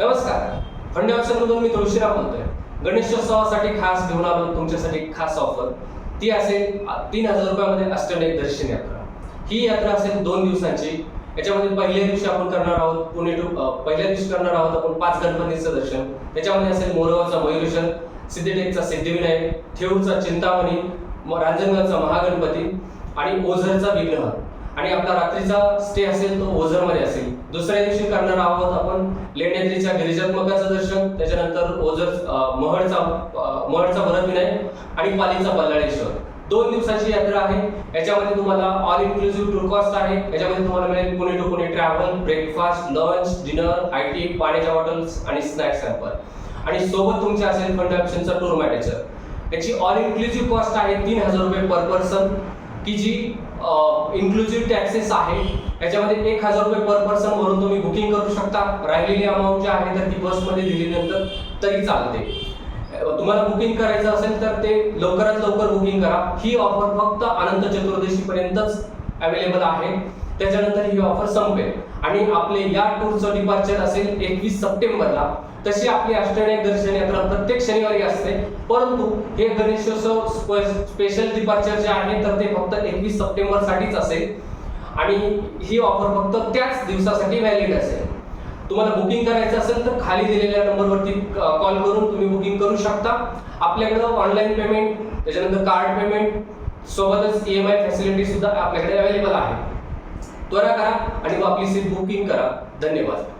नमस्कार. फंडे ऑप्शनमधून मी तुळशीराम बोलतोय. गणेशोत्सवासाठी खास घेऊन आलो तुमच्यासाठी खास ऑफर ती असेल तीन हजार रुपयामध्ये अष्टनायक दर्शन यात्रा. ही यात्रा असेल दोन दिवसांची. याच्यामध्ये पहिल्या दिवशी आपण करणार आहोत पुणे टू पहिल्या दिवशी करणार आहोत आपण पाच गणपतीचं दर्शन. त्याच्यामध्ये असेल मोरगावचा मयुरेशन सिद्धटेकचा सिद्धिविनायक थेऊरचा चिंतामणी रांजणगावचा महागणपती आणि ओझरचा विग्रह. आणि आपला रात्रीचा स्टे असेल तो ओझरमध्ये असेल. दुसऱ्या दिवशी करणार आहोत आपण लेण्याद्रीच्या गिरिजात्मकाचं दर्शन त्याच्यानंतर ओझर महडचा महडचा भरतविनायक आणि पालीचा बल्लाळेश्वर. दोन दिवसाची यात्रा आहे. याच्यामध्ये तुम्हाला ऑल इन्क्लुसिव्ह टूर कॉस्ट आहे. याच्यामध्ये तुम्हाला मिळेल Pune to Pune travel breakfast lunch dinner high tea पाण्याच्या बॉटल्स आणि स्नॅक्स सॅम्पल आणि सोबत तुमचे असेल कंडक्शनचा टूर मॅनेजर याची ऑल इन्क्लुसिव्ह कॉस्ट आहे तीन हजार रुपये पर पर्सन की जी इन्क्लुझिव्ह टॅक्सेस आहे. याच्यामध्ये एक हजार रुपये पर पर्सन भरून तुम्ही बुकिंग करू शकता. राहिलेली अमाऊंट जी आहे तर ती बसमध्ये दिल्यानंतर तरी चालते. तुम्हाला बुकिंग करायचं असेल तर ते लवकरात लवकर बुकिंग करा. ही ऑफर फक्त अनंत चतुर्दशीपर्यंतच अवेलेबल आहे. त्याच्यानंतर ही ऑफर संपेल. आणि आपले या टूरचं डिपार्चर असेल एकवीस सप्टेंबरला. तशी आपली अष्टनायक दर्शन यात्रा प्रत्येक शनिवारी असते. परंतु हे गणेशोत्सव स्पेशल डिपार्चर जे आहे तर ते फक्त एकवीस सप्टेंबर साठीच असेल. आणि ही ऑफर फक्त त्याच दिवसासाठी व्हॅलिड असेल. तुम्हाला बुकिंग करायचं असेल तर खाली दिलेल्या नंबरवरती कॉल करून तुम्ही बुकिंग करू शकता. आपल्याकडं ऑनलाईन पेमेंट त्याच्यानंतर कार्ड पेमेंट सोबतच ई एम आय फॅसिलिटी सुद्धा आपल्याकडे अवेलेबल आहे. त्वरा करा आणि आपली सीट बुकिंग करा. धन्यवाद.